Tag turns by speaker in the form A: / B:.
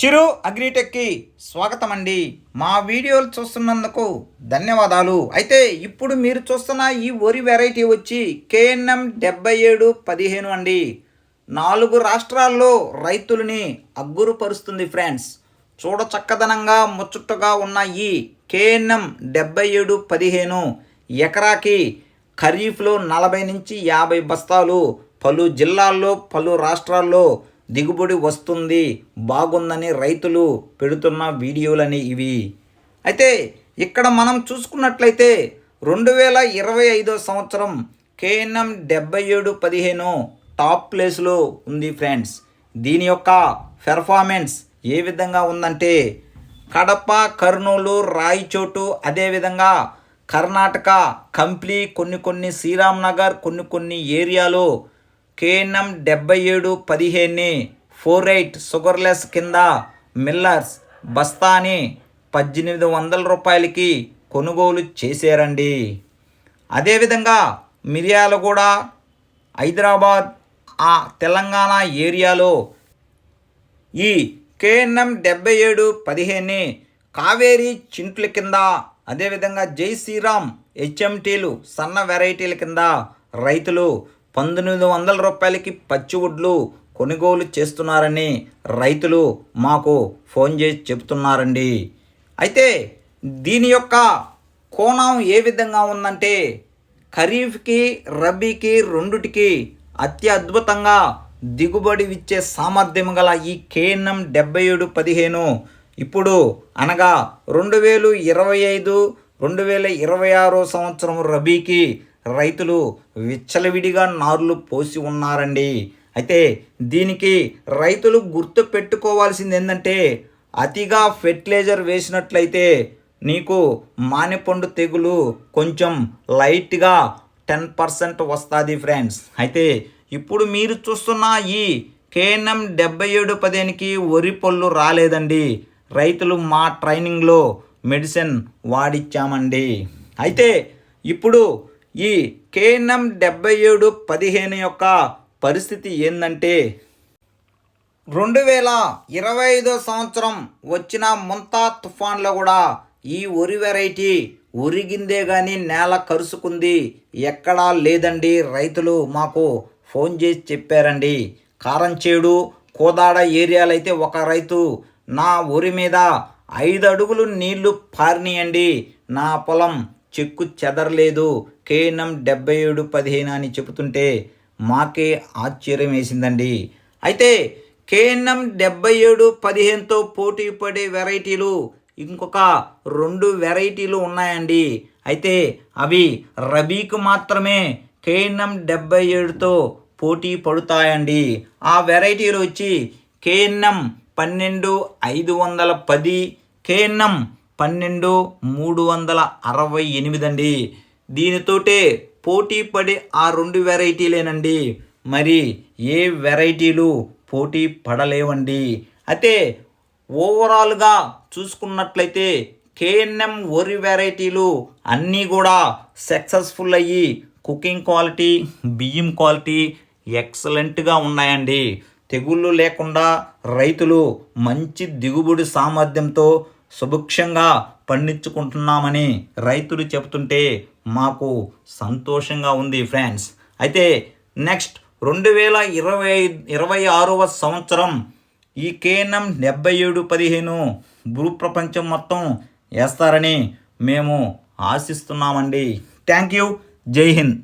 A: చిరు అగ్రిటెక్కి స్వాగతం అండి మా వీడియోలు చూస్తున్నందుకు ధన్యవాదాలు. అయితే ఇప్పుడు మీరు చూస్తున్న ఈ వరి వెరైటీ వచ్చి కేఎన్ఎం డెబ్బై ఏడు పదిహేను అండి. నాలుగు రాష్ట్రాల్లో రైతులని అగ్గురుపరుస్తుంది ఫ్రెండ్స్ చూడ చక్కదనంగా ముచ్చటగా ఉన్న ఈ కేఎన్ఎం డెబ్బై ఏడు పదిహేను ఎకరాకి ఖరీఫ్లో నలభై నుంచి యాభై బస్తాలు పలు జిల్లాల్లో పలు రాష్ట్రాల్లో దిగుబడి వస్తుంది బాగుందని రైతులు పెడుతున్న వీడియోలని ఇవి. అయితే ఇక్కడ మనం చూసుకున్నట్లయితే రెండు వేల ఇరవై ఐదో సంవత్సరం కేఎన్ఎం డెబ్బై ఏడు పదిహేను టాప్ ప్లేస్లో ఉంది ఫ్రెండ్స్. దీని యొక్క పెర్ఫార్మెన్స్ ఏ విధంగా ఉందంటే కడప కర్నూలు రాయచోటు అదేవిధంగా కర్ణాటక కంప్లీ కొన్ని కొన్ని శ్రీరామ్ నగర్ కొన్ని కొన్ని ఏరియాలో కేఎన్ఎం డెబ్బై ఏడు పదిహేనుని ఫోర్ ఎయిట్ షుగర్లెస్ కింద మిల్లర్స్ బస్తాని పద్దెనిమిది వందల రూపాయలకి కొనుగోలు చేశారండి. అదేవిధంగా మిర్యాలగూడ హైదరాబాద్ ఆ తెలంగాణ ఏరియాలో ఈ కేఎన్ఎం డెబ్బై ఏడు పదిహేను కావేరీ చింట్ల కింద అదేవిధంగా జై శ్రీరామ్ హెచ్ఎంటీలు సన్న వెరైటీల కింద రైతులు పంతొమ్మిది వందల రూపాయలకి పచ్చి వడ్లు కొనుగోలు చేస్తున్నారని రైతులు మాకు ఫోన్ చేసి చెబుతున్నారండి. అయితే దీని యొక్క కోణం ఏ విధంగా ఉందంటే ఖరీఫ్కి రబీకి రెండుటికి అతి అద్భుతంగా దిగుబడి ఇచ్చే సామర్థ్యం గల ఈ కేఎన్ఎం డెబ్బై ఏడు పదిహేను ఇప్పుడు అనగా రెండు వేలు ఇరవై ఐదు రెండు వేల ఇరవై ఆరో సంవత్సరం రబీకి రైతులు విచ్చలవిడిగా నారులు పోసి ఉన్నారండి. అయితే దీనికి రైతులు గుర్తు పెట్టుకోవాల్సింది ఏంటంటే అతిగా ఫెర్టిలైజర్ వేసినట్లయితే నీకు మానిపండు తెగులు కొంచెం లైట్గా టెన్ పర్సెంట్ వస్తుంది ఫ్రెండ్స్. అయితే ఇప్పుడు మీరు చూస్తున్న ఈ కేఎన్ఎం డెబ్బై ఏడు పదిహేనుకి వరి పళ్ళు రాలేదండి. రైతులు మా ట్రైనింగ్లో మెడిసిన్ వాడిచ్చామండి. అయితే ఇప్పుడు ఈ కేఎన్ఎం డెబ్బై ఏడు పదిహేను యొక్క పరిస్థితి ఏందంటే రెండు వేల ఇరవై ఐదో సంవత్సరం వచ్చిన ముంతా తుఫాన్లో కూడా ఈ వరి వెరైటీ ఉరిగిందే కానీ నేల కరుసుకుంది. ఎక్కడా లేదండి రైతులు మాకు ఫోన్ చేసి చెప్పారండి. కారంచేడు కోదాడ ఏరియాలో అయితే ఒక రైతు నా ఊరి మీద ఐదు అడుగులు నీళ్ళు పారినియండి. నా పొలం చెక్కు చెదరలేదు. కేఎన్ఎం డెబ్బై ఏడు పదిహేను అని చెబుతుంటే మాకే ఆశ్చర్యం వేసిందండి. అయితే కేఎన్ఎం డెబ్బై ఏడు పదిహేనుతో పోటీ పడే వెరైటీలు ఇంకొక రెండు వెరైటీలు ఉన్నాయండి. అయితే అవి రబీకు మాత్రమే కేఎన్ఎం డెబ్బై ఏడుతో పోటీ పడుతాయండి. ఆ వెరైటీలు వచ్చి కేఎన్ఎం పన్నెండు ఐదు వందల పది కేఎన్ఎం పన్నెండు మూడు వందల అరవై ఎనిమిది అండి దీనితోటే పోటీ పడే ఆ రెండు వెరైటీలేనండి. మరి ఏ వెరైటీలు పోటీ పడలేవండి. అయితే ఓవరాల్గా చూసుకున్నట్లయితే కేఎన్ఎం వరి వెరైటీలు అన్నీ కూడా సక్సెస్ఫుల్ అయ్యి కుకింగ్ క్వాలిటీ బియ్యం క్వాలిటీ ఎక్సలెంట్గా ఉన్నాయండి. తెగుళ్ళు లేకుండా రైతులు మంచి దిగుబడి సామర్థ్యంతో సుభిక్షంగా పండించుకుంటున్నామని రైతులు చెబుతుంటే మాకు సంతోషంగా ఉంది ఫ్రెండ్స్. అయితే నెక్స్ట్ రెండు వేల ఇరవై ఇరవై ఆరవ సంవత్సరం ఈ కేఎన్ఎం డెబ్బై ఏడు పదిహేను భూప్రపంచం మొత్తం వేస్తారని మేము ఆశిస్తున్నామండి. Thank you. జై హింద్.